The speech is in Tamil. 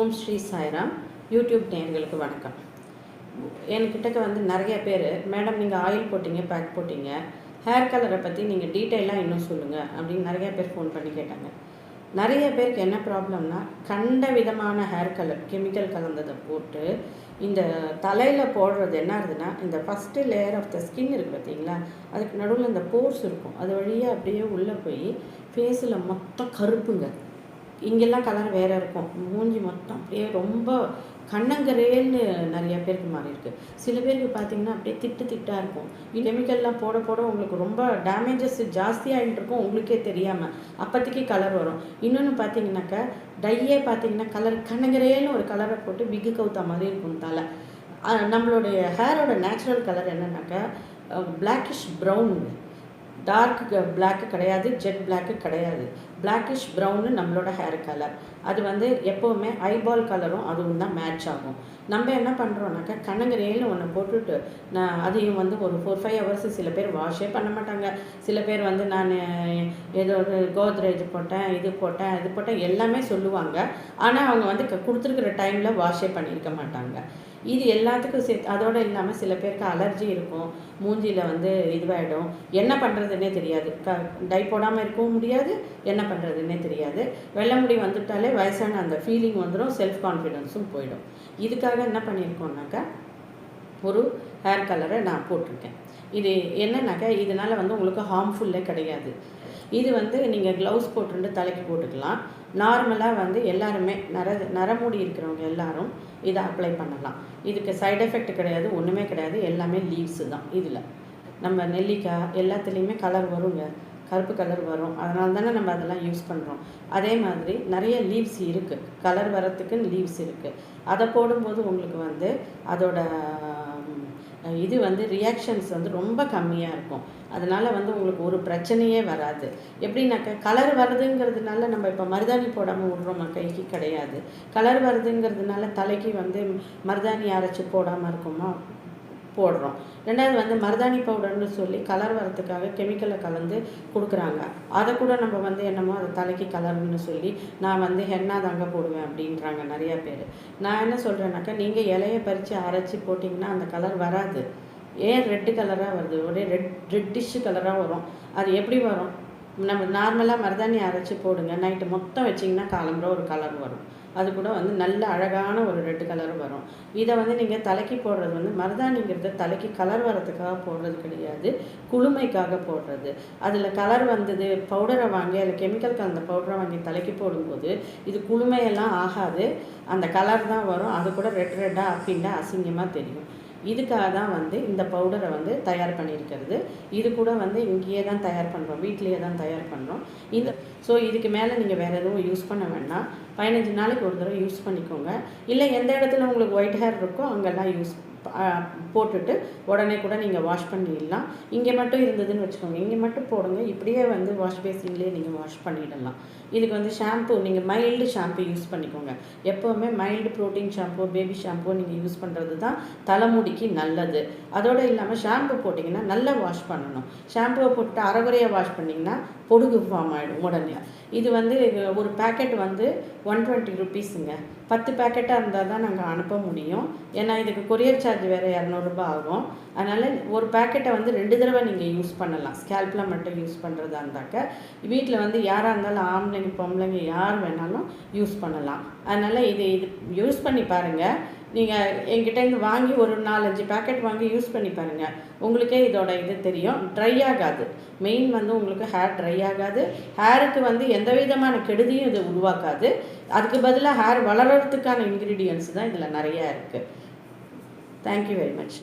ஓம் ஸ்ரீ சாய்ராம். யூடியூப் நேர்களுக்கு வணக்கம். என்கிட்டக்க வந்து நிறைய பேர் மேடம் நீங்கள் ஆயில் போட்டீங்க பேக் போட்டீங்க. ஹேர் கலரை பற்றி நீங்கள் டீட்டெயிலாக இன்னும் சொல்லுங்கள் அப்படின்னு நிறைய பேர் ஃபோன் பண்ணி கேட்டாங்க. நிறைய பேருக்கு என்ன ப்ராப்ளம்னா கண்ட விதமான ஹேர் கலர் கெமிக்கல் கலந்ததை போட்டு இந்த தலையில் போடுறது என்ன ஆகுதுன்னா இந்த first layer of the skin இருக்குது பார்த்தீங்களா அதுக்கு நடுவில் இந்த போர்ஸ் இருக்கும். அது வழியாக அப்படியே உள்ளே போய் ஃபேஸில் மொத்தம் கருப்புங்க. இங்கெல்லாம் கலர் வேறு இருக்கும். மூஞ்சி மொத்தம் அப்படியே ரொம்ப கண்ணங்கரேன்னு நிறைய பேருக்கு மாறி இருக்கு சில பேருக்கு பார்த்தீங்கன்னா அப்படியே திட்டு திட்டாக இருக்கும். கெமிக்கல்லாம் போட போட உங்களுக்கு ரொம்ப டேமேஜஸ் ஜாஸ்தியாகிட்டு இருக்கும். உங்களுக்கே தெரியாமல் அப்போதைக்கு கலர் வரும். இன்னொன்று பார்த்தீங்கன்னாக்கா டையே பார்த்தீங்கன்னா கலர் கண்ணங்கரேன்னு ஒரு கலரை போட்டு விக்கு கவுத்தா மாதிரி இருக்கும் தலை. நம்மளுடைய ஹேரோட நேச்சுரல் கலர் என்னன்னாக்கா பிளாக்கிஷ் ப்ரௌன் டார்க் பிளாக்கு கிடையாது ஜெட் பிளாக்கு கிடையாது. பிளாக்கிஷ் ப்ரௌனு நம்மளோட ஹேர் கலர் அது வந்து எப்போவுமே ஐபால் கலரும் அதுவும் தான் மேட்ச் ஆகும். நம்ம என்ன பண்ணுறோம்னாக்கா கண்ணங்கரேன்னு ஒன்று போட்டுட்டு நான் அதையும் வந்து ஒரு ஃபோர் ஃபைவ் ஹவர்ஸ் சில பேர் வாஷே பண்ண மாட்டாங்க. சில பேர் வந்து நான் ஏதோ ஒரு கோத்ரேஜ் போட்டேன் இது போட்டேன் இது போட்டேன் எல்லாமே சொல்லுவாங்க. ஆனால் அவங்க வந்து க- கொடுத்துருக்குற டைமில் வாஷே பண்ணியிருக்க மாட்டாங்க. இது எல்லாத்துக்கும் சேர்த்து அதோடு இல்லாமல் சில பேருக்கு அலர்ஜி இருக்கும். மூஞ்சியில் வந்து இதுவாகிடும் என்ன பண்ணுறதுன்னே தெரியாது. க டை போடாமல் இருக்கவும் முடியாது. என்ன பண்ணுறதுன்னே தெரியாது. வெள்ளை முடி வந்துவிட்டாலே வயசான அந்த ஃபீலிங் வந்துடும் செல்ஃப் கான்ஃபிடென்ஸும் போயிடும். இதுக்காக என்ன பண்ணியிருக்கோம்னாக்கா ஒரு ஹேர் கலரை நான் போட்டிருக்கேன். இது என்னன்னாக்கா இதனால் வந்து உங்களுக்கு ஹார்ம்ஃபுல்லே கிடையாது. இது வந்து நீங்கள் க்ளவுஸ் போட்டுட்டு தலைக்கு போட்டுக்கலாம். நார்மலாக வந்து எல்லாருமே நர நரமூடி இருக்கிறவங்க எல்லாரும் இதை அப்ளை பண்ணலாம். இதுக்கு சைடு எஃபெக்ட் கிடையாது ஒன்றுமே கிடையாது எல்லாமே லீவ்ஸு தான் இதில். நம்ம நெல்லிக்காய் எல்லாத்துலேயுமே கலர் வருங்க. கருப்பு கலர் வரும். அதனால தானே நம்ம அதெல்லாம் யூஸ் பண்ணுறோம் அதே மாதிரி நிறைய லீவ்ஸ் இருக்குது கலர் வரத்துக்குன்னு லீவ்ஸ் இருக்குது அதை போடும்போது உங்களுக்கு வந்து அதோட இது வந்து ரியாக்ஷன்ஸ் வந்து ரொம்ப கம்மியாக இருக்கும். அதனால் வந்து உங்களுக்கு ஒரு பிரச்சனையே வராது. எப்படின்னாக்கா கலர் வருதுங்கிறதுனால நம்ம இப்போ மருதாணி போடாமல் விட்றோமா கைக்கு கிடையாது. கலர் வருதுங்கிறதுனால தலைக்கு வந்து மருதாணி அரைச்சி போடாமல் இருக்குமா? போடுறோம். ரெண்டாவது வந்து மருதாணி பவுடர்னு சொல்லி கலர் வரத்துக்காக கெமிக்கலை கலந்து கொடுக்குறாங்க. அதை கூட நம்ம வந்து என்னமோ அது தலைக்கு கலர்னு சொல்லி நான் வந்து ஹென்னா தாங்க போடுவேன் அப்படின்றாங்க நிறையா பேர். நான் என்ன சொல்கிறேன்னாக்கா நீங்கள் இலையை பறித்து அரைச்சி போட்டிங்கன்னா அந்த கலர் வராது. ஏன் ரெட்டு கலராக வருது? ஒரே ரெட் ரெட்டிஷ் கலராக வரும். அது எப்படி வரும்? நம்ம நார்மலாக மருதாணி அரைச்சி போடுங்க. நைட்டு மொத்தம் வச்சிங்கன்னா காலம்புற ஒரு கலர் வரும். அது கூட வந்து நல்ல அழகான ஒரு ரெட் கலர் வரும். இதை வந்து நீங்கள் தலைக்கு போடுறது வந்து மருதாணிங்கிறது தலைக்கு கலர் வரதுக்காக போடுறது கிடையாது. குளுமைக்காக போடுறது. அதில் கலர் வந்தது பவுடரை வாங்கி அதில் கெமிக்கல் கலந்த பவுடரை வாங்கி தலைக்கு போடும்போது இது குளுமையெல்லாம் ஆகாது. அந்த கலர் தான் வரும். அது கூட ரெட் ரெட்டாக அப்படின்னா அசிங்கமாக தெரியும். இதுக்காக தான் வந்து இந்த பவுடரை வந்து தயார் பண்ணியிருக்கிறது. இது கூட வந்து இங்கேயே தான் தயார் பண்ணுறோம் வீட்லேயே தான் தயார் பண்ணுறோம் இந்த ஸோ இதுக்கு மேலே நீங்கள் வேறு எதுவும் யூஸ் பண்ண வேண்டாம். பதினஞ்சு நாளைக்கு ஒரு தடவை யூஸ் பண்ணிக்கோங்க. இல்லை எந்த இடத்துல உங்களுக்கு ஒயிட் ஹேர் இருக்கோ அங்கெல்லாம் யூஸ் போட்டுட்டு உடனே கூட நீங்கள் வாஷ் பண்ணிடலாம். இங்கே மட்டும் இருந்ததுன்னு வச்சுக்கோங்க. இங்கே மட்டும் போடுங்க. இப்படியே வந்து வாஷ் பேசின்லேயே நீங்கள் வாஷ் பண்ணிடலாம். இதுக்கு வந்து ஷாம்பு நீங்கள் மைல்டு ஷாம்பு யூஸ் பண்ணிக்கோங்க. எப்போவுமே mild protein shampoo baby shampoo நீங்கள் யூஸ் பண்ணுறது தான் தலைமுடிக்கு நல்லது. அதோடு இல்லாமல் ஷாம்பு போட்டிங்கன்னா நல்லா வாஷ் பண்ணணும். ஷாம்புவை போட்டு அரைகுறையாக வாஷ் பண்ணிங்கன்னா பொடுகு ஃபார்ம் ஆகிடும் உடனே. இது வந்து ஒரு பேக்கெட் வந்து ஒன் டுவெண்ட்டி ருபீஸுங்க பத்து பேக்கெட்டாக இருந்தால் தான் நாங்கள் அனுப்ப முடியும். ஏன்னா இதுக்கு கொரியர் சார்ஜ் வேறு இரநூறுபா ஆகும். அதனால் ஒரு பேக்கெட்டை வந்து ரெண்டு தடவை நீங்கள் யூஸ் பண்ணலாம். ஸ்கேல்பில் மட்டும் யூஸ் பண்ணுறதா இருந்தாக்க வீட்டில் வந்து யாராக இருந்தாலும் ஆம்பளைங்க பொம்பளைங்க யார் வேணாலும் யூஸ் பண்ணலாம். அதனால் இது இது யூஸ் பண்ணி பாருங்கள் நீங்கள் எங்கிட்டேருந்து வாங்கி ஒரு நாலஞ்சு பேக்கெட் வாங்கி யூஸ் பண்ணி பாருங்கள் உங்களுக்கே இதோட இது தெரியும். ட்ரை ஆகாது. மெயின் வந்து உங்களுக்கு ஹேர் ட்ரை ஆகாது. ஹேருக்கு வந்து எந்த விதமான கெடுதியும் இது உருவாக்காது. அதுக்கு பதிலாக ஹேர் வளர்கிறதுக்கான இன்க்ரீடியன்ஸ் தான் இதில் நிறையா இருக்குது தேங்க்யூ வெரி மச்